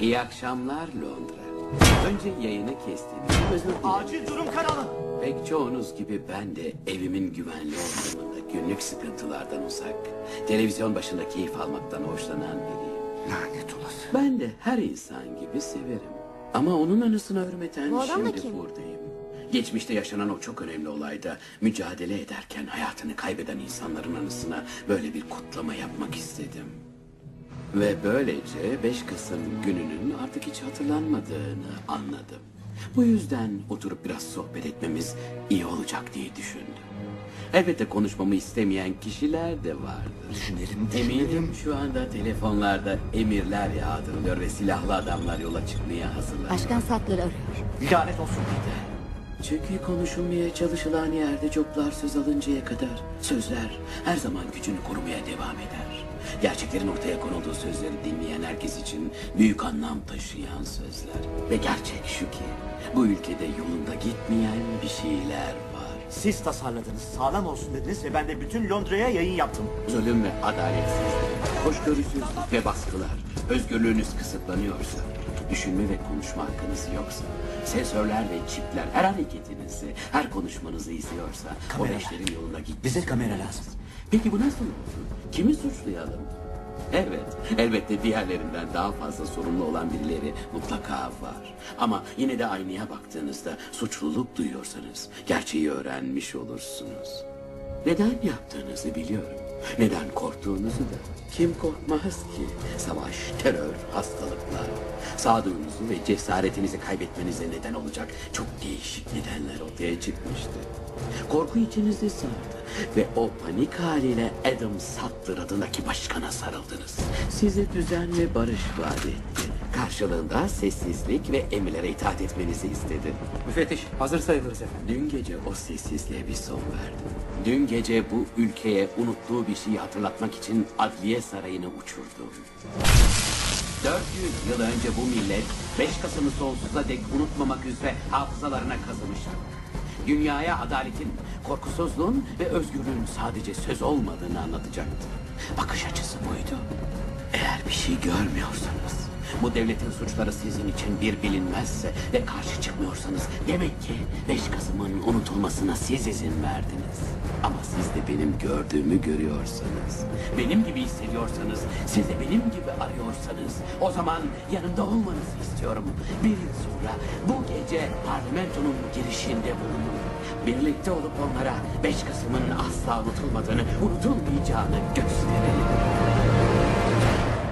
İyi akşamlar Londra. Önce yayını özür dilerim. Acil durum kanalı. Pek çoğunuz gibi ben de evimin güvenli ortamında günlük sıkıntılardan uzak, televizyon başında keyif almaktan hoşlanan biriyim. Lanet olası. Ben de her insan gibi severim. Ama onun anısına hürmeten Bu adam da şimdi kim? buradayım. Geçmişte yaşanan o çok önemli olayda mücadele ederken hayatını kaybeden insanların anısına böyle bir kutlama yapmak istedim. Ve böylece 5 Kasım gününün artık hiç hatırlanmadığını anladım. Bu yüzden oturup biraz sohbet etmemiz iyi olacak diye düşündüm. Elbette konuşmamı istemeyen kişiler de vardır. Düşünelim, Eminim şu anda telefonlarda emirler yağdırılıyor ve silahlı adamlar yola çıkmaya hazırlar. Başkan Sattler arıyor. Lanet olsun. Çünkü konuşulmaya çalışılan yerde coplar söz alıncaya kadar sözler her zaman gücünü korumaya devam eder. Gerçeklerin ortaya konulduğu sözleri dinleyen herkes için büyük anlam taşıyan sözler. Ve gerçek şu ki bu ülkede yolunda gitmeyen bir şeyler var. Siz tasarladınız, sağlam olsun dediniz ve ben de bütün Londra'ya yayın yaptım. Zulüm ve adaletsizlik, hoşgörüsüzlük ve baskılar, özgürlüğünüz kısıtlanıyorsa, düşünme ve konuşma hakkınız yoksa, sensörler ve çipler her hareketinizi, her konuşmanızı izliyorsa, o Kameralar. işlerin yoluna git. Bize kamera lazım. Peki bu nasıl oldu? Kimi suçlayalım? Evet, elbette diğerlerinden daha fazla sorumlu olan birileri mutlaka var. Ama yine de aynaya baktığınızda suçluluk duyuyorsanız gerçeği öğrenmiş olursunuz. Neden yaptığınızı biliyorum. Neden korktuğunuzu da. Kim korkmaz ki? Savaş, terör, hastalıklar. Sağduyunuzu ve cesaretinizi kaybetmenize neden olacak çok değişik nedenler ortaya çıkmıştı. Korku içinizi sardı ve o panik haliyle Adam Sutler adındaki başkana sarıldınız. Size düzen ve barış vaat etti. Karşılığında sessizlik ve emirlere itaat etmenizi istedi. Müfettiş hazır sayılırız efendim. Dün gece o sessizliğe bir son verdi. Dün gece bu ülkeye unuttuğu bir şeyi hatırlatmak için Adliye Sarayı'nı uçurdu. 400 yıl önce bu millet 5 Kasım'ı sonsuza dek unutmamak üzere hafızalarına kazımıştı. Dünyaya adaletin, korkusuzluğun ve özgürlüğün sadece söz olmadığını anlatacaktı. Bakış açısı buydu. Eğer bir şey görmüyorsanız, bu devletin suçları sizin için bir bilinmezse ve karşı çıkmıyorsanız demek ki 5 Kasım'ın unutulmasına siz izin verdiniz. Ama siz de benim gördüğümü görüyorsanız, benim gibi hissediyorsanız, siz de benim gibi arıyorsanız o zaman yanımda olmanızı istiyorum. Bir yıl sonra bu gece parlamentonun girişinde bulunun. Birlikte olup onlara 5 Kasım'ın asla unutulmadığını, unutulmayacağını gösterelim.